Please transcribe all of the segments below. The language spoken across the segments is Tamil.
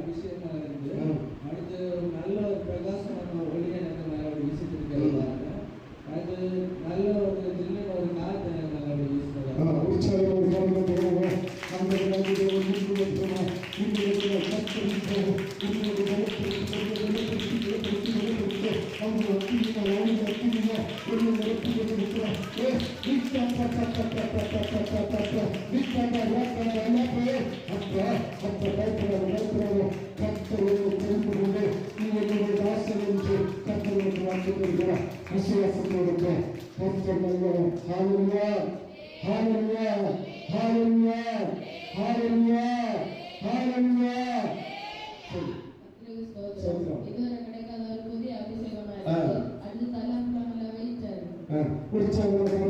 அபிஷேகமா இருந்து அடுத்து நல்ல பிரகாசமான ஒளியை எனக்கு மேல வீசிட்டு We're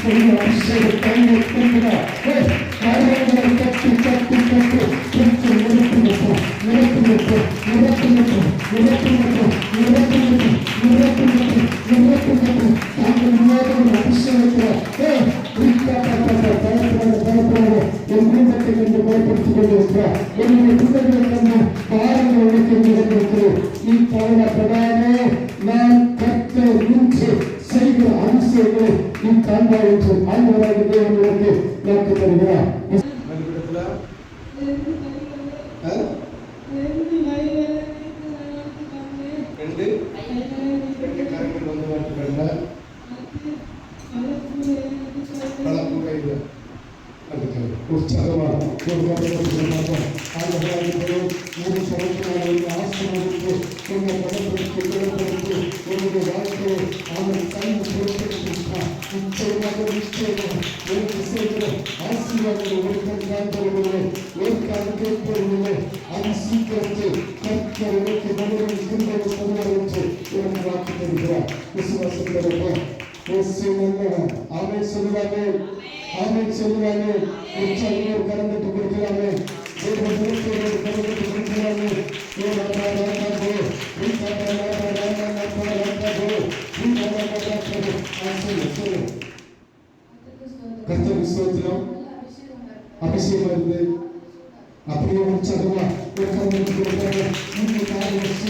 というのを一生懸命言っていくのは、ね、大変だから歌って歌って歌って、元気をぬれてみて、ぬれてみて、ぬれてみて、ぬれてみて、ぬれてみて、ぬれてみて、ぬれてみて、ちゃんと見上げるのを一生懸命、ね、言ったかったら大変だから大変だから、エンディングだけでも大変するんですが、エンディングだけでも、周りを見てみるんです。いい声が捉えね、なんたって、இக்காண்பாயிற்று ஆண்டவராக தேவனுக்கு எனக்கு தருகிறார் ரெண்டு. கரங்கள் வந்து வாழ்த்துக்கள்ல உற்சாகமாக மூன்று சமத்துவமான ஆசிரியர்களுக்கு உங்கள் பணத்திற்கு உங்களுடைய வாழ்க்கையை அவர்கள் தன் చదువు ముందు కార్యక్రమం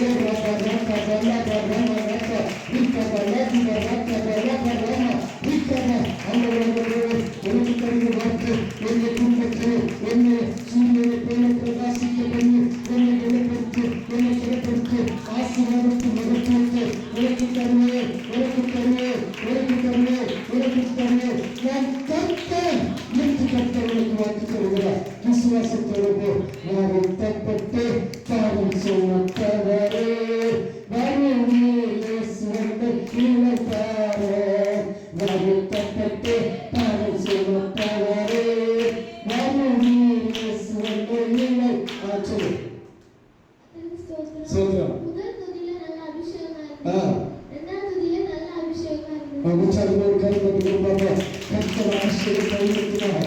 مرتبة متزلة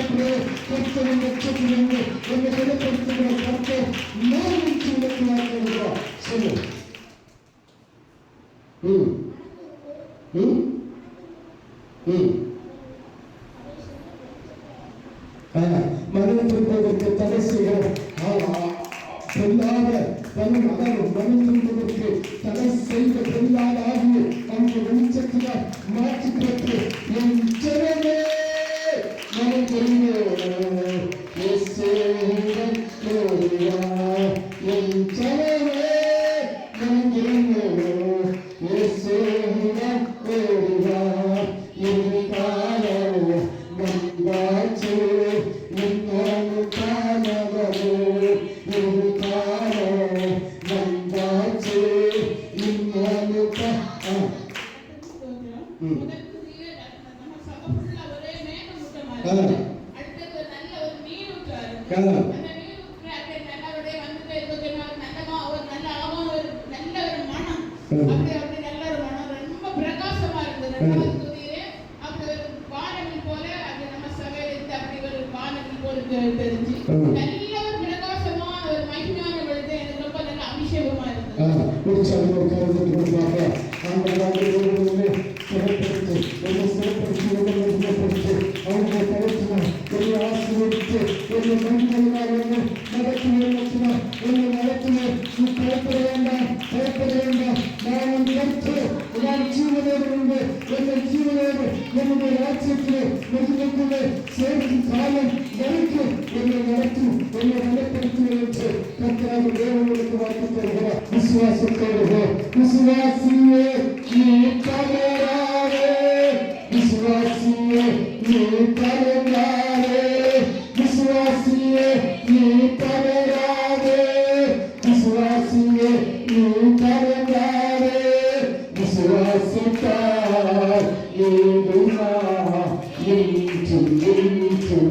என்று கர்த்தரின் லட்சத்தில் இருந்து என்னை வெளிப்படுத்துகிற கர்த்தர் நேரில் உள்ளத்தினார் என்கிறோம் சொல்லு ம் ம் ம் மனிதன் போவதற்கு மாற்றி தெரிஞ்சு நல்ல ஒரு பிரகாசமான ஒரு மகிமையான பொழுது எனக்கு ரொம்ப நல்ல அபிஷேகமா இருந்தது. சேர்த்து என்னை சிறப்பித்து என்னை சிறப்பித்து அவனுடைய தகவல் என்னை ஆசீர்வதித்து என்னை மகிழ்ச்சியாக என்னை நடத்தி நடத்தின என்னை நடத்தின நீ பிறப்பது வேண்டாம் பிறப்பது வேண்டாம் நான் உன் கற்று நான் ஜீவனோடு உண்டு விசுவாசத்தோடு விசுவாசியே நீ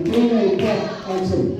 పూర్ణ ఇంకా కాన్సెప్ట్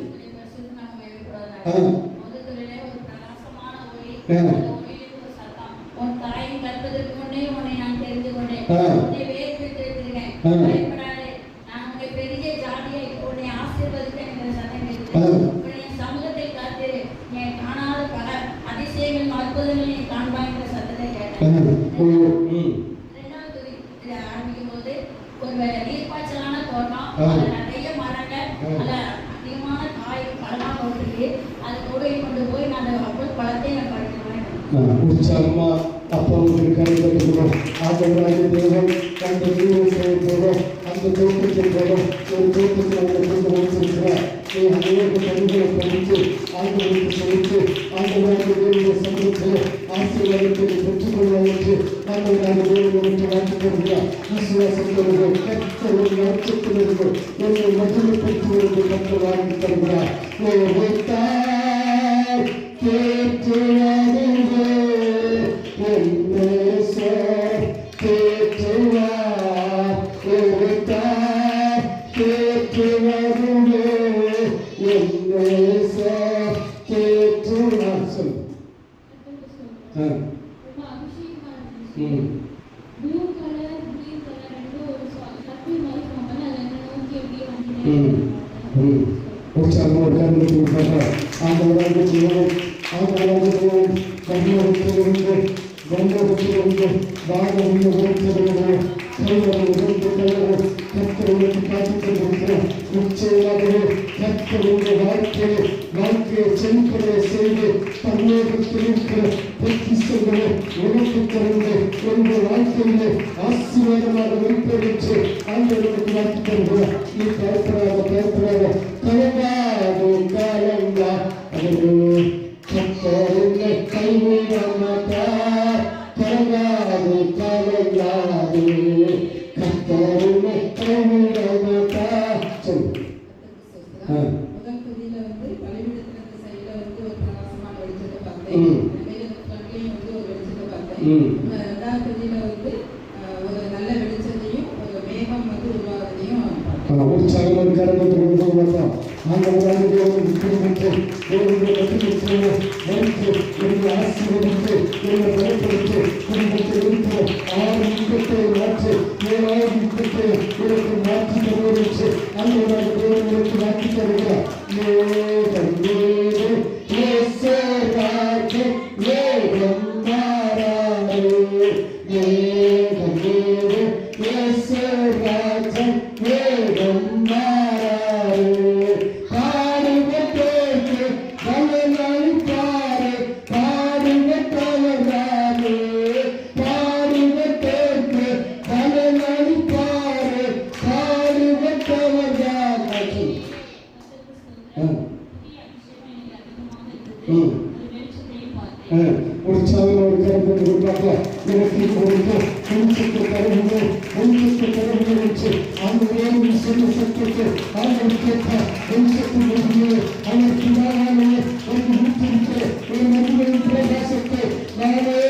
உற்சாகமா அப்பாவுக்கு கை கட்டுகிறோம் ஆண்டவராக தேவன் அந்த தூரத்தை போகிறோம். அந்த தோட்டத்தை போகிறோம். ஒரு தோட்டத்தில் அந்த கொண்டு படித்து ஆண்டவருக்கு செலுத்து ஆண்டவராக தேவையை சந்தித்து ஆசீர்வாதத்தை பெற்றுக்கொள்வார் ஆண்டவராக தேவையை விட்டு வாழ்த்து தருகிறார் ஒரு நட்சத்திரங்கள் என்னை மகிழ்ச்சிப்படுத்துவதற்கு கற்று வாழ்த்து தருகிறார் வைத்தார் தேவை Joseph செல்களை செய்து பன்மேகத்திற்கு பொக்கிசங்களை உழைத்து தருந்து என்ற வாழ்க்கையிலே ஆசீர்வாதமாக வெளிப்படுத்தி ஆண்டவருக்கு வாழ்த்து தருகிறார் நீ பயப்படாத பயப்படாத கலங்காது காலங்கா அதற்கு கத்தரில்லை கைவிட மாட்டார் கலங்காது காலங்காது Україні. அவர் சுமாராக ஒரு மருத்துவ பிரகாசத்தை நானே